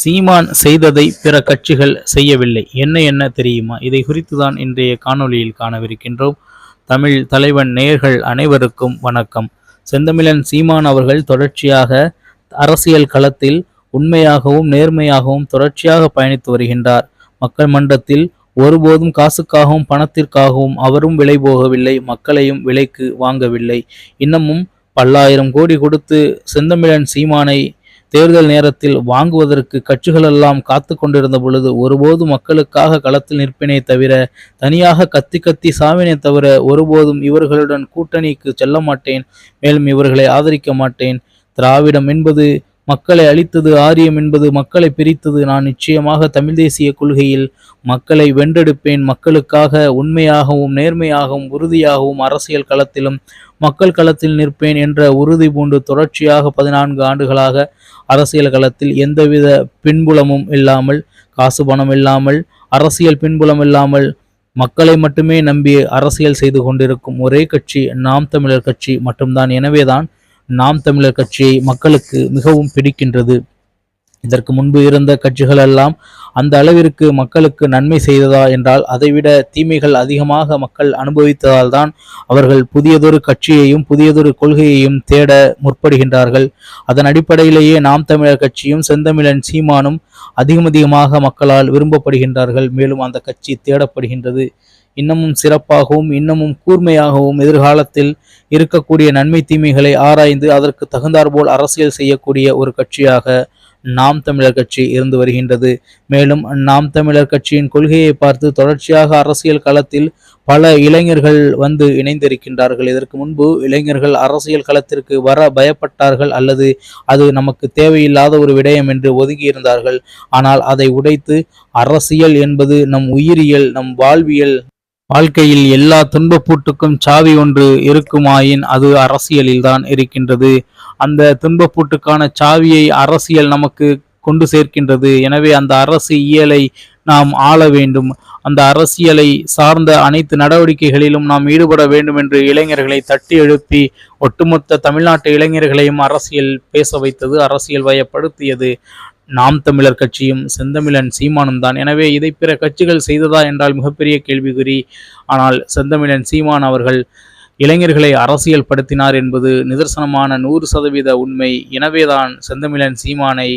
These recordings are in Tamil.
சீமான் செய்ததை பிற கட்சிகள் செய்யவில்லை. என்ன என்ன தெரியுமா? இதை குறித்து தான் இன்றைய காணொளியில் காணவிருக்கின்றோம். தமிழ் தலைவன் நேயர்கள் அனைவருக்கும் வணக்கம். செந்தமிழன் சீமான் அவர்கள் தொடர்ச்சியாக அரசியல் களத்தில் உண்மையாகவும் நேர்மையாகவும் தொடர்ச்சியாக பயணித்து வருகின்றார். மக்கள் மன்றத்தில் ஒருபோதும் காசுக்காகவும் பணத்திற்காகவும் அவரும் விலை போகவில்லை மக்களையும் விலைக்கு வாங்கவில்லை. இன்னமும் பல்லாயிரம் கோடி கொடுத்து செந்தமிழன் சீமானை தேர்தல் நேரத்தில் வாங்குவதற்கு கட்சிகளெல்லாம் காத்து கொண்டிருந்த பொழுது ஒருபோது மக்களுக்காக களத்தில் நிற்பினை தவிர தனியாக கத்தி கத்தி சாவினை தவிர ஒருபோதும் இவர்களுடன் கூட்டணிக்கு செல்ல மாட்டேன் மேலும் இவர்களை ஆதரிக்க மாட்டேன். திராவிடம் என்பது மக்களை அழித்தது ஆரியம் என்பது மக்களை பிரித்தது. நான் நிச்சயமாக தமிழ் தேசிய கொள்கையில் மக்களை வென்றெடுப்பேன். மக்களுக்காக உண்மையாகவும் நேர்மையாகவும் உறுதியாகவும் அரசியல் களத்திலும் மக்கள் களத்தில் நிற்பேன் என்ற உறுதி பூண்டு தொடர்ச்சியாக பதினான்கு ஆண்டுகளாக அரசியல் களத்தில் எந்தவித பின்புலமும் இல்லாமல் காசு பணம் இல்லாமல் அரசியல் பின்புலம் இல்லாமல் மக்களை மட்டுமே நம்பி அரசியல் செய்து கொண்டிருக்கும் ஒரே கட்சி நாம் தமிழர் கட்சி மட்டும்தான். எனவேதான் நாம் தமிழர் கட்சியை மக்களுக்கு மிகவும் பிடிக்கின்றது. இதற்கு முன்பு இருந்த கட்சிகள் எல்லாம் அந்த அளவிற்கு மக்களுக்கு நன்மை செய்ததா என்றால் அதைவிட தீமைகள் அதிகமாக மக்கள் அனுபவித்ததால் தான் அவர்கள் புதியதொரு கட்சியையும் புதியதொரு கொள்கையையும் தேட முற்படுகின்றார்கள். அதன் அடிப்படையிலேயே நாம் தமிழர் கட்சியும் செந்தமிழன் சீமானும் அதிகமதிகமாக மக்களால் விரும்பப்படுகின்றார்கள். மேலும் அந்த கட்சி தேடப்படுகின்றது. இன்னமும் சிறப்பாகவும் இன்னமும் கூர்மையாகவும் எதிர்காலத்தில் இருக்கக்கூடிய நன்மை தீமைகளை ஆராய்ந்து அதற்கு தகுந்தாற்போல் அரசியல் செய்யக்கூடிய ஒரு கட்சியாக நாம் தமிழர் கட்சி இருந்து வருகின்றது. மேலும் நாம் தமிழர் கட்சியின் கொள்கையை பார்த்து தொடர்ச்சியாக அரசியல் களத்தில் பல இளைஞர்கள் வந்து இணைந்திருக்கின்றார்கள். இதற்கு முன்பு இளைஞர்கள் அரசியல் களத்திற்கு வர பயப்பட்டார்கள் அல்லது அது நமக்கு தேவையில்லாத ஒரு விடயம் என்று ஒதுங்கியிருந்தார்கள் ஆனால் அதை உடைத்து அரசியல் என்பது நம் உயிரியல் நம் வாழ்வியல் வாழ்க்கையில் எல்லா துன்பப்பூட்டுக்கும் சாவி ஒன்று இருக்குமாயின் அது அரசியலில்தான் இருக்கின்றது. அந்த துன்பப்பூட்டுக்கான சாவியை அரசியல் நமக்கு கொண்டு சேர்க்கின்றது. எனவே அந்த அரசு இயலை நாம் ஆள வேண்டும். அந்த அரசியலை சார்ந்த அனைத்து நடவடிக்கைகளிலும் நாம் ஈடுபட வேண்டும் என்று இளைஞர்களை தட்டி எழுப்பி ஒட்டுமொத்த தமிழ்நாட்டு இளைஞர்களையும் அரசியல் பேச வைத்தது அரசியல் வயப்படுத்தியது. நாம் தமிழர் கட்சியும் செந்தமிழன் சீமானும் தான். எனவே இதை பிற கட்சிகள் செய்ததா என்றால் மிகப்பெரிய கேள்விக்குறி. ஆனால் செந்தமிழன் சீமான் அவர்கள் இளைஞர்களை அரசியல் படுத்தினார் என்பது நிதர்சனமான நூறு சதவீத உண்மை. எனவேதான் செந்தமிழன் சீமானை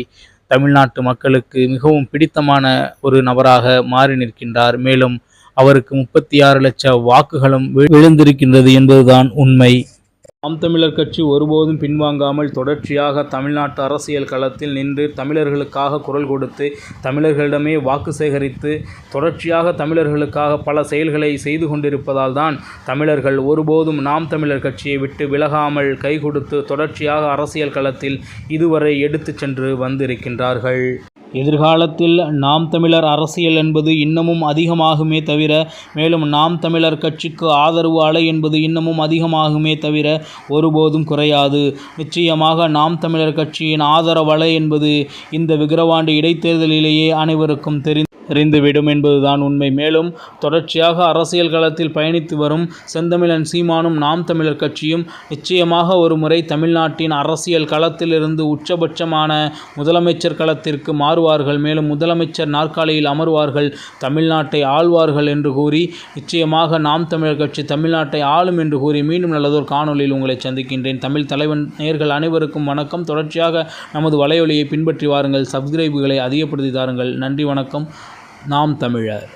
தமிழ்நாட்டு மக்களுக்கு மிகவும் பிடித்தமான ஒரு நபராக மாறி நிற்கின்றார். மேலும் அவருக்கு முப்பத்தி ஆறு லட்ச வாக்குகளும் விழுந்திருக்கின்றது என்பதுதான் உண்மை. நாம் தமிழர் கட்சி ஒருபோதும் பின்வாங்காமல் தொடர்ச்சியாக தமிழ்நாட்டு அரசியல் களத்தில் நின்று தமிழர்களுக்காக குரல் கொடுத்து தமிழர்களிடமே வாக்கு சேகரித்து தொடர்ச்சியாக தமிழர்களுக்காக பல செயல்களை செய்து கொண்டிருப்பதால் தான் தமிழர்கள் ஒருபோதும் நாம் தமிழர் கட்சியை விட்டு விலகாமல் கை கொடுத்து தொடர்ச்சியாக அரசியல் களத்தில் இதுவரை எடுத்து சென்று வந்திருக்கின்றார்கள். எதிர்காலத்தில் நாம் தமிழர் அரசியல் என்பது இன்னமும் அதிகமாகுமே தவிர மேலும் நாம் தமிழர் கட்சிக்கு ஆதரவு அலை என்பது இன்னமும் அதிகமாகுமே தவிர ஒருபோதும் குறையாது. நிச்சயமாக நாம் தமிழர் கட்சியின் ஆதரவு அலை என்பது இந்த விக்கிரவாண்டி இடைத்தேர்தலிலேயே அனைவருக்கும் தெரிந்து எறிந்துவிடும் என்பதுதான் உண்மை. மேலும் தொடர்ச்சியாக அரசியல் களத்தில் பயணித்து வரும் செந்தமிழன் சீமானும் நாம் தமிழர் கட்சியும் நிச்சயமாக ஒரு முறை தமிழ்நாட்டின் அரசியல் களத்திலிருந்து உச்சபட்சமான முதலமைச்சர் களத்திற்கு மாறுவார்கள். மேலும் முதலமைச்சர் நாற்காலியில் அமர்வார்கள் தமிழ்நாட்டை ஆழ்வார்கள் என்று கூறி நிச்சயமாக நாம் தமிழர் கட்சி தமிழ்நாட்டை ஆளும் என்று கூறி மீண்டும் நல்லதொரு காணொலியில் உங்களை சந்திக்கின்றேன். தமிழ் தலைவன் நேர்கள் அனைவருக்கும் வணக்கம். தொடர்ச்சியாக நமது வலையொலியை பின்பற்றி வாருங்கள். சப்ஸ்கிரைபுகளை அதிகப்படுத்தி தாருங்கள். நன்றி வணக்கம். நாம் தமிழர்.